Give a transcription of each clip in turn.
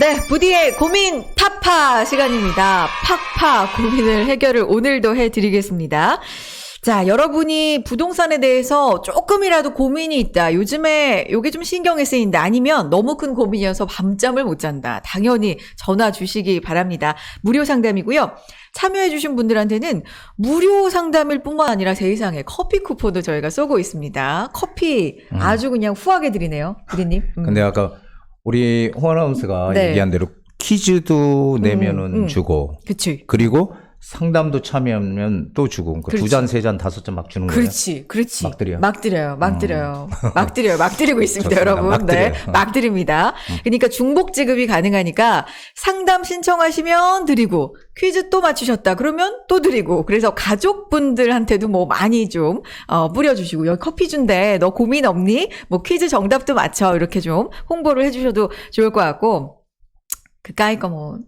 네, 부디의 고민 타파 시간입니다. 팍파 고민을 해결을 오늘도 해드리겠습니다. 자, 여러분이 부동산에 대해서 조금이라도 고민이 있다. 요즘에 요게 좀 신경이 쓰인다. 아니면 너무 큰 고민이어서 밤잠을 못 잔다. 당연히 전화 주시기 바랍니다. 무료 상담이고요. 참여해주신 분들한테는 무료 상담일 뿐만 아니라 세상에 커피 쿠폰도 저희가 쏘고 있습니다. 커피 아주 그냥 후하게 드리네요. 부디님. 음. 근데 아까 우리 홍 아나운서가 네. 얘기한 대로 퀴즈도 내면은 음. 주고 그치. 그리고 상담도 참여하면 또 주고 그러니까 그렇지. 두 잔, 세 잔, 다섯 잔 막 주는 거예요. 그렇지, 그렇지. 막 드려? 막 드려요, 막 드려요. 막 드려요, 막 드리고 있습니다, 좋습니다. 여러분. 막 네, 드려요. 음. 막 드립니다. 그러니까 중복 지급이 가능하니까 상담 신청하시면 드리고 퀴즈 또 맞추셨다 그러면 또 드리고 그래서 가족분들한테도 뭐 많이 좀 어, 뿌려주시고 여기 커피 준대 너 고민 없니? 뭐 퀴즈 정답도 맞춰 이렇게 좀 홍보를 해주셔도 좋을 것 같고 그까이 거뭐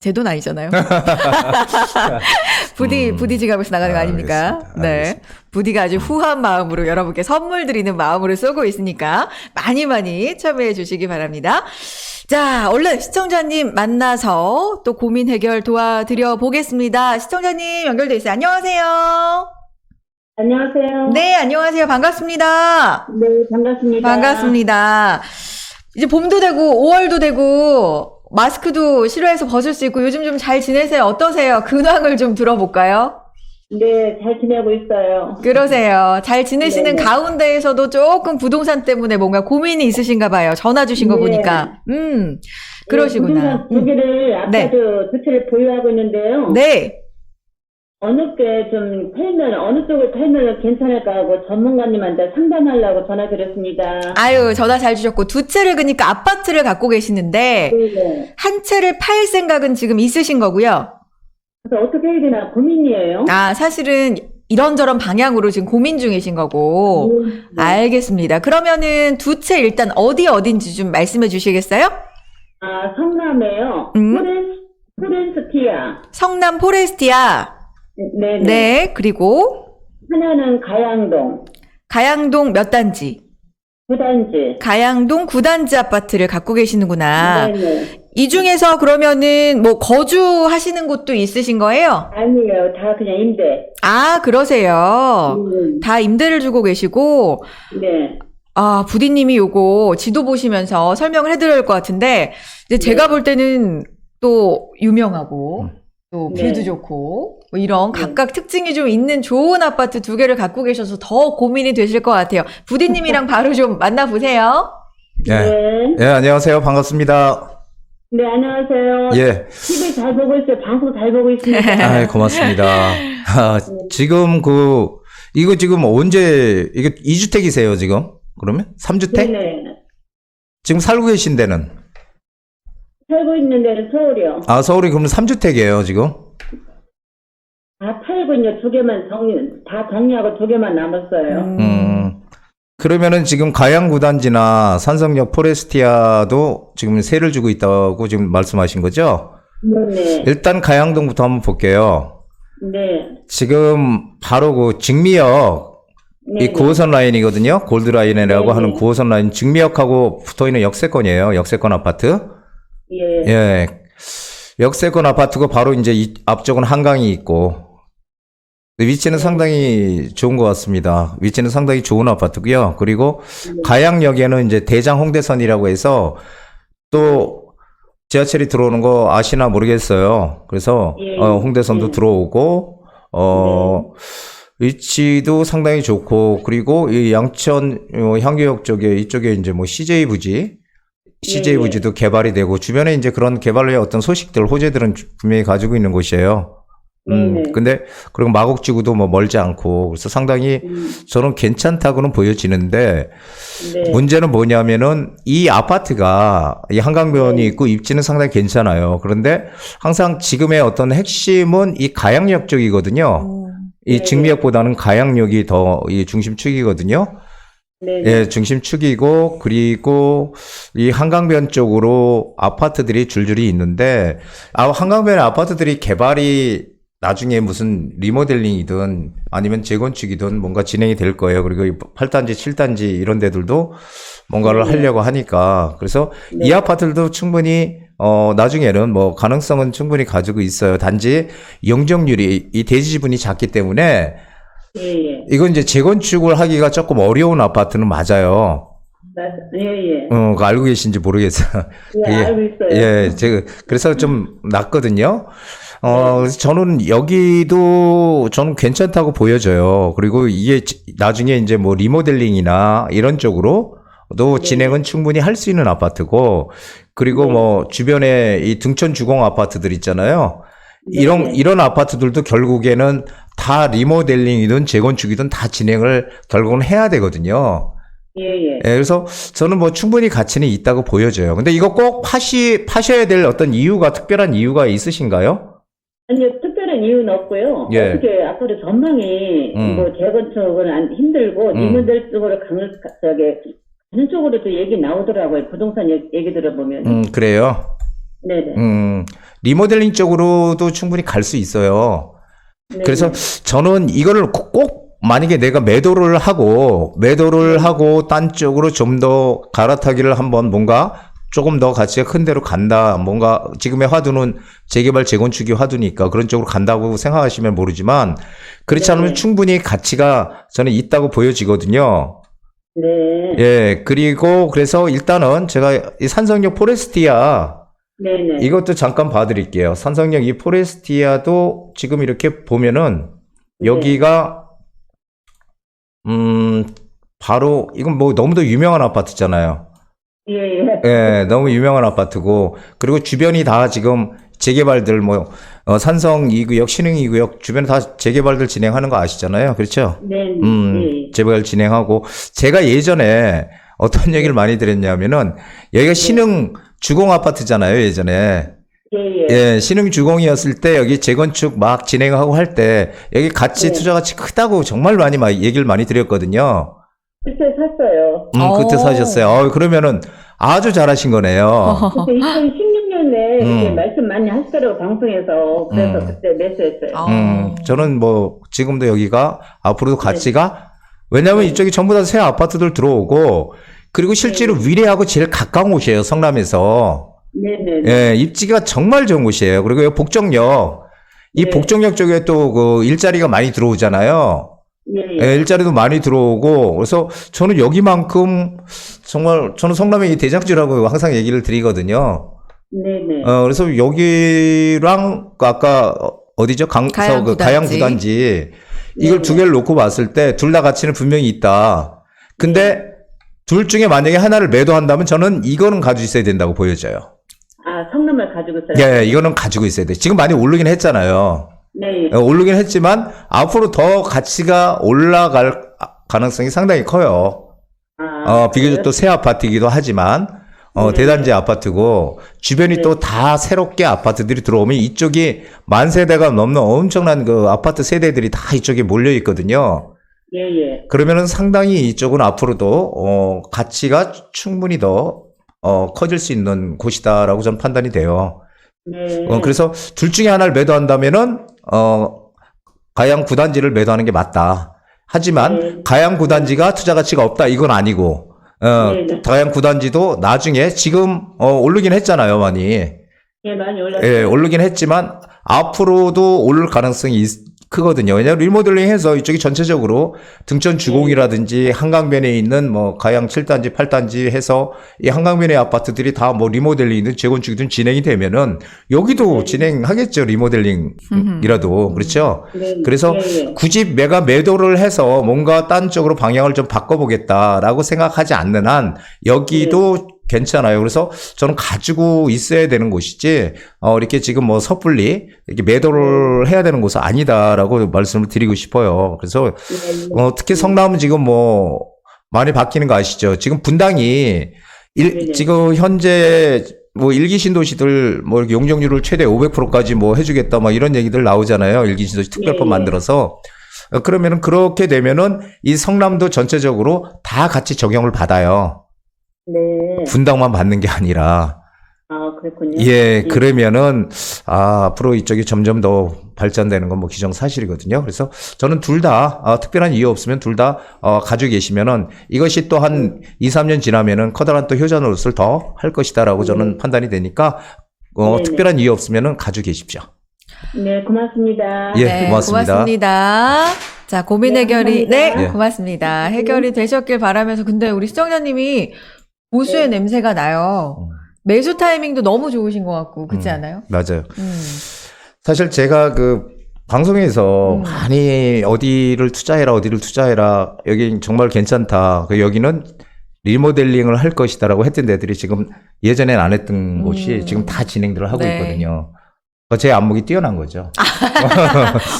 제 돈 아니잖아요. 부디 음. 부디 지갑에서 나가는 거 아, 아닙니까? 알겠습니다. 네. 알겠습니다. 부디가 아주 후한 마음으로 여러분께 선물 드리는 마음으로 쏘고 있으니까 많이 많이 참여해 주시기 바랍니다. 자, 얼른 시청자님 만나서 또 고민 해결 도와드려 보겠습니다. 시청자님 연결돼 있어요. 안녕하세요. 안녕하세요. 네, 안녕하세요. 반갑습니다. 네, 반갑습니다. 반갑습니다. 이제 봄도 되고 5월도 되고 마스크도 싫어해서 벗을 수 있고 요즘 좀 잘 지내세요? 어떠세요? 근황을 좀 들어볼까요? 네, 잘 지내고 있어요. 그러세요. 잘 지내시는 네네. 가운데에서도 조금 부동산 때문에 뭔가 고민이 있으신가 봐요. 전화 주신 거 네. 보니까. 음, 네, 그러시구나. 부동산 두 음. 개를 아파트 네. 두 채를 보유하고 있는데요. 네. 어느 게좀 팔면 어느 쪽을 팔면 괜찮을까 하고 전문가님한테 상담하려고 전화드렸습니다. 아유, 전화 잘 주셨고, 두 채를 그니까 아파트를 갖고 계시는데, 네. 한 채를 팔 생각은 지금 있으신 거고요. 그래서 어떻게 해야 되나 고민이에요. 아, 사실은 이런저런 방향으로 지금 고민 중이신 거고. 네. 알겠습니다. 그러면은 두 채 일단 어디 어딘지 좀 말씀해 주시겠어요? 아, 성남에요. 음. 포렌스, 포렌스티아. 성남 포레스티아. 네, 네. 네. 그리고 하나는 가양동, 가양동 몇 단지? 구단지. 가양동 9단지 아파트를 갖고 계시는구나. 네, 네. 이 중에서 그러면은 뭐 거주하시는 곳도 있으신 거예요? 아니에요. 다 그냥 임대. 아, 그러세요. 음, 다 임대를 주고 계시고, 네. 아, 부디님이 요거 지도 보시면서 설명을 해드려야 할 것 같은데, 이제 제가 네. 볼 때는 또 유명하고, 음. 또 네. 뷰도 좋고, 뭐 이런 네. 각각 특징이 좀 있는 좋은 아파트 두 개를 갖고 계셔서 더 고민이 되실 것 같아요. 부디님이랑 바로 좀 만나보세요. 예. 네. 예, 안녕하세요. 반갑습니다. 네, 안녕하세요. 예. TV 잘 보고 있어요. 방송 잘 보고 있습니다. 아, 고맙습니다. 아, 지금 그 이거 지금 언제 이게 2주택이세요, 지금? 그러면? 3주택? 네네. 지금 살고 계신 데는? 살고 있는 데는 서울이요. 아, 서울이 그러면 3주택이에요, 지금? 다 팔고 있는 두 개만 정리, 다 정리하고 두 개만 남았어요. 음. 그러면은 지금 가양구단지나 산성역 포레스티아도 지금 세를 주고 있다고 지금 말씀하신 거죠? 네네. 일단 가양동부터 한번 볼게요. 네. 지금 바로 그 직미역 네. 이 9호선 라인이거든요. 골드 라인이라고 네네. 하는 9호선 라인 직미역하고 붙어 있는 역세권이에요. 역세권 아파트. 예. 예. 역세권 아파트가 바로 이제 이 앞쪽은 한강이 있고 위치는 상당히 좋은 것 같습니다. 위치는 상당히 좋은 아파트고요. 그리고 가양역에는 이제 대장 홍대선이라고 해서 또 지하철이 들어오는 거 아시나 모르겠어요. 그래서 예. 어, 홍대선도 예. 들어오고 어 위치도 상당히 좋고 그리고 이 양천 어, 향교역 쪽에 이쪽에 이제 뭐 CJ 부지 CJ 예. 부지도 개발이 되고 주변에 이제 그런 개발의 어떤 소식들 호재들은 분명히 가지고 있는 곳이에요. 음, 네네. 근데 그리고 마곡지구도 뭐 멀지 않고 그래서 상당히 음, 저는 괜찮다고는 보여지는데 네. 문제는 뭐냐면은 이 아파트가 이 한강변이 네. 있고 입지는 상당히 괜찮아요. 그런데 항상 지금의 어떤 핵심은 이 가양역 쪽이거든요. 이 네. 직미역보다는 가양역이 더 이 중심축이거든요. 네. 예, 중심축이고 그리고 이 한강변 쪽으로 아파트들이 줄줄이 있는데 아 한강변 아파트들이 개발이 나중에 무슨 리모델링이든 아니면 재건축이든 뭔가 진행이 될 거예요. 그리고 이 8단지, 7단지 이런 데들도 뭔가를 네. 하려고 하니까 그래서 네. 이 아파트들도 충분히 어, 나중에는 뭐 가능성은 충분히 가지고 있어요. 단지 용적률이 이 대지 지분이 작기 때문에 예, 예. 이건 이제 재건축을 하기가 조금 어려운 아파트는 맞아요. 맞, 예, 예. 어, 알고 계신지 모르겠어요. 예, 예, 알고 있어요. 예, 제가 그래서 좀 낫거든요. 어, 그래서 저는 여기도 저는 괜찮다고 보여져요. 그리고 이게 지- 나중에 이제 뭐 리모델링이나 이런 쪽으로도 진행은 충분히 할 수 있는 아파트고, 그리고 뭐 주변에 이 등촌 주공 아파트들 있잖아요. 이런 네. 이런 아파트들도 결국에는 다 리모델링이든 재건축이든 다 진행을 결국은 해야 되거든요. 예, 예. 예, 그래서 저는 뭐 충분히 가치는 있다고 보여져요. 근데 이거 꼭 파시, 파셔야 될 어떤 이유가, 특별한 이유가 있으신가요? 아니요, 특별한 이유는 없고요. 예. 어떻게 앞으로 전망이 음. 뭐 재건축은 안 힘들고 음. 리모델 쪽으로 강을 저기 가는 쪽으로도 얘기 나오더라고요. 부동산 얘기, 얘기 들어보면. 음, 그래요. 네네. 음, 리모델링 쪽으로도 충분히 갈 수 있어요. 네네. 그래서 저는 이거를 꼭, 꼭 만약에 내가 매도를 하고, 매도를 하고 딴 쪽으로 좀 더 갈아타기를 한번 뭔가 조금 더 가치가 큰 데로 간다. 뭔가 지금의 화두는 재개발 재건축이 화두니까 그런 쪽으로 간다고 생각하시면 모르지만 그렇지 않으면 네. 충분히 가치가 저는 있다고 보여지거든요. 네. 예, 그리고 그래서 일단은 제가 이 산성역 포레스티아 네네. 이것도 잠깐 봐드릴게요. 산성역 이 포레스티아도 지금 이렇게 보면은 네. 여기가 음 바로 이건 뭐 너무도 유명한 아파트잖아요. 예, 예. 예, 너무 유명한 아파트고 그리고 주변이 다 지금 재개발들 뭐 어, 산성 2구역, 신흥 2구역 주변에 다 재개발들 진행하는 거 아시잖아요. 그렇죠? 네. 음, 예. 재개발 진행하고 제가 예전에 어떤 얘기를 많이 들었냐면은 여기가 신흥 주공 아파트잖아요, 예전에. 예, 예. 예, 신흥 주공이었을 때 여기 재건축 막 진행하고 할 때 여기 가치 네. 투자 가치 크다고 정말 많이 막 얘기를 많이 드렸거든요. 그때 샀어요. 음, 그때 오. 사셨어요. 어, 그러면은 아주 잘하신 거네요. 그때 2016년에 음. 말씀 많이 하시더라고 방송에서 그래서 음. 그때 매수했어요. 아. 음, 저는 뭐 지금도 여기가 앞으로도 가치가 왜냐하면 네. 이쪽이 전부 다 새 아파트들 들어오고 그리고 실제로 네. 위례하고 제일 가까운 곳이에요 성남에서 네네. 예 입지가 정말 좋은 곳이에요 그리고 이 복정역 이 네. 복정역 쪽에 또 그 일자리가 많이 들어오잖아요 예, 예, 일자리도 많이 들어오고 그래서 저는 여기만큼 정말 저는 성남의 이 대장주라고 항상 얘기를 드리거든요 네네. 어, 그래서 여기랑 그 아까 어- 어디죠? 강서 가양 그 구단지. 가양 구단지 이걸 네. 두 개를 놓고 봤을 때 둘 다 가치는 분명히 있다. 근데 네. 둘 중에 만약에 하나를 매도한다면 저는 이거는 가지고 있어야 된다고 보여져요. 아 성남을 가지고 있어요. 예, 예, 이거는 가지고 있어야 돼. 지금 많이 오르긴 했잖아요. 네. 어, 오르긴 했지만 앞으로 더 가치가 올라갈 가능성이 상당히 커요. 아, 어, 비교적 또 새 아파트이기도 하지만, 어, 네. 대단지 아파트고, 주변이 네. 또다 새롭게 아파트들이 들어오면 이쪽이 만 세대가 넘는 엄청난 그 아파트 세대들이 다 이쪽에 몰려 있거든요. 예, 예. 그러면은 상당히 이쪽은 앞으로도, 어, 가치가 충분히 더, 어, 커질 수 있는 곳이다라고 저는 판단이 돼요. 네. 어, 그래서 둘 중에 하나를 매도한다면은, 어, 가양 구단지를 매도하는 게 맞다. 하지만 네. 가양 구단지가 투자 가치가 없다 이건 아니고, 어, 네, 네. 가양 구단지도 나중에 지금 어, 오르긴 했잖아요, 많이. 예, 많이 올랐어요. 예, 오르긴 했지만 앞으로도 오를 가능성이 있- 크거든요. 왜냐하면 리모델링 해서 이쪽이 전체적으로 등촌 주공이라든지 한강변에 있는 뭐 가양 7단지, 8단지 해서 이 한강변의 아파트들이 다 뭐 리모델링이든 재건축이든 진행이 되면은 여기도 네. 진행하겠죠. 리모델링이라도. 그렇죠? 네. 그래서 예, 예. 굳이 내가 매도를 해서 뭔가 딴 쪽으로 방향을 좀 바꿔보겠다라고 생각하지 않는 한 여기도 괜찮아요. 그래서 저는 가지고 있어야 되는 곳이지, 어, 이렇게 지금 뭐 섣불리 이렇게 매도를 해야 되는 곳은 아니다라고 말씀을 드리고 싶어요. 그래서, 네, 어, 특히 성남은 지금 뭐 많이 바뀌는 거 아시죠? 지금 분당이 일. 지금 현재 뭐 일기 신도시들 뭐 이렇게 용적률을 최대 500%까지 뭐 해주겠다 막 이런 얘기들 나오잖아요. 일기 신도시 특별법 네. 만들어서 어, 그러면은 그렇게 되면은 이 성남도 전체적으로 다 같이 적용을 받아요. 네. 분당만 받는 게 아니라 아, 그렇군요. 예 그러면은 아 앞으로 이쪽이 점점 더 발전되는 건 뭐 기정사실이거든요. 그래서 저는 둘다 어, 특별한 이유 없으면 둘다 어, 가지고 계시면은 이것이 또 한 2, 3년 지나면은 커다란 또 효자 노릇을 더 할 것이다라고 저는 판단이 되니까 어, 네네. 특별한 이유 없으면은 가지고 계십시오. 네, 고맙습니다. 예, 네, 고맙습니다. 고맙습니다. 자, 고민 네, 해결이, 네, 감사합니다. 예. 고맙습니다. 해결이 되셨길 바라면서, 근데 우리 시청자님이 고수의 네. 냄새가 나요. 음. 매수 타이밍도 너무 좋으신 것 같고, 그렇지 음. 않아요? 맞아요. 음. 사실 제가 그 방송에서 음. 많이 어디를 투자해라 어디를 투자해라 여기 정말 괜찮다 그 여기는 리모델링을 할 것이다라고 했던 데들이 지금 예전엔 안 했던 음. 곳이 지금 다 진행들을 하고 네. 있거든요. 그제 안목이 뛰어난 거죠.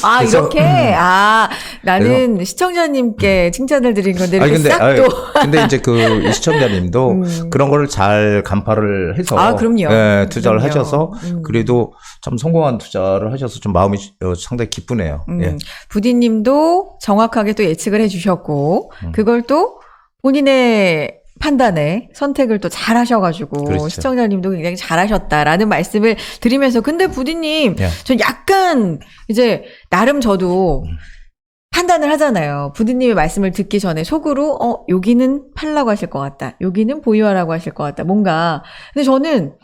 아, 그래서- 이렇게? 아, 나는 시청자님께 칭찬을 드린 건데, 이렇게 아니 근데 싹 아니, 또. 근데 이제 그이 시청자님도 음. 그런 거를 잘 간파를 해서 아, 그럼요. 예, 투자를 그럼요. 하셔서 음. 그래도 참 성공한 투자를 하셔서 좀 마음이 어, 상당히 기쁘네요. 음, 예. 부디님도 정확하게 또 예측을 해 주셨고, 음. 그걸 또 본인의 판단에 선택을 또 잘 하셔가지고, 그렇죠. 시청자님도 굉장히 잘하셨다라는 말씀을 드리면서, 근데 부디님, 예. 전 약간, 이제, 나름 저도 음. 판단을 하잖아요. 부디님의 말씀을 듣기 전에 속으로, 어, 여기는 팔라고 하실 것 같다. 여기는 보유하라고 하실 것 같다. 뭔가. 근데 저는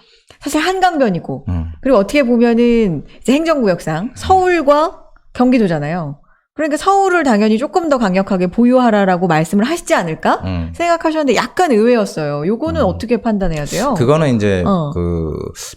사실 한강변이고, 음. 그리고 어떻게 보면은 이제 행정구역상 서울과 경기도잖아요. 그러니까 서울을 당연히 조금 더 강력하게 보유하라라고 말씀을 하시지 않을까 음. 생각하셨는데 약간 의외였어요. 요거는 음. 어떻게 판단해야 돼요? 그거는 이제 어. 그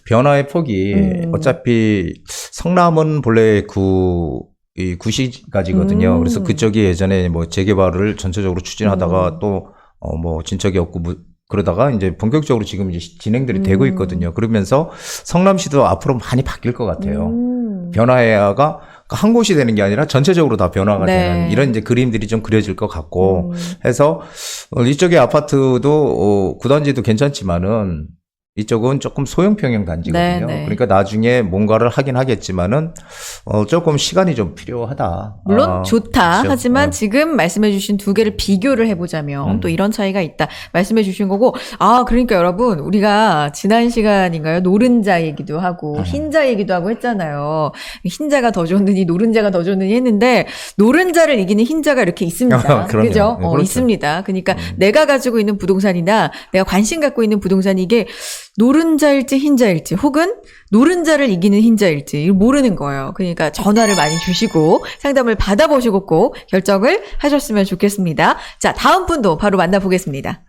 변화의 폭이 음. 어차피 성남은 본래 구, 이 구시가지거든요. 음. 그래서 그쪽이 예전에 뭐 재개발을 전체적으로 추진하다가 음. 또, 어, 뭐 진척이 없고 무- 그러다가 이제 본격적으로 지금 이제 시- 진행들이 되고 음. 있거든요. 그러면서 성남시도 앞으로 많이 바뀔 것 같아요. 음. 변화가 한 곳이 되는 게 아니라 전체적으로 다 변화가 네. 되는 이런 이제 그림들이 좀 그려질 것 같고 음. 해서 어, 이쪽의 아파트도 어, 구단지도 괜찮지만은 이쪽은 조금 소형 평형 단지거든요. 네, 네. 그러니까 나중에 뭔가를 하긴 하겠지만은 어, 조금 시간이 좀 필요하다. 물론 아, 좋다. 그렇죠. 하지만 어. 지금 말씀해주신 두 개를 비교를 해보자면 음. 또 이런 차이가 있다. 말씀해주신 거고, 아, 그러니까 여러분, 우리가 지난 시간인가요? 노른자 얘기도 하고, 음. 흰자 얘기도 하고 했잖아요. 흰자가 더 좋느니, 노른자가 더 좋느니 했는데, 노른자를 이기는 흰자가 이렇게 있습니다. 그죠? 네, 어, 그렇죠. 있습니다. 그러니까 음. 내가 가지고 있는 부동산이나 내가 관심 갖고 있는 부동산이 이게 노른자일지 흰자일지 혹은 노른자를 이기는 흰자일지 모르는 거예요. 그러니까 전화를 많이 주시고 상담을 받아보시고 꼭 결정을 하셨으면 좋겠습니다. 자, 다음 분도 바로 만나보겠습니다.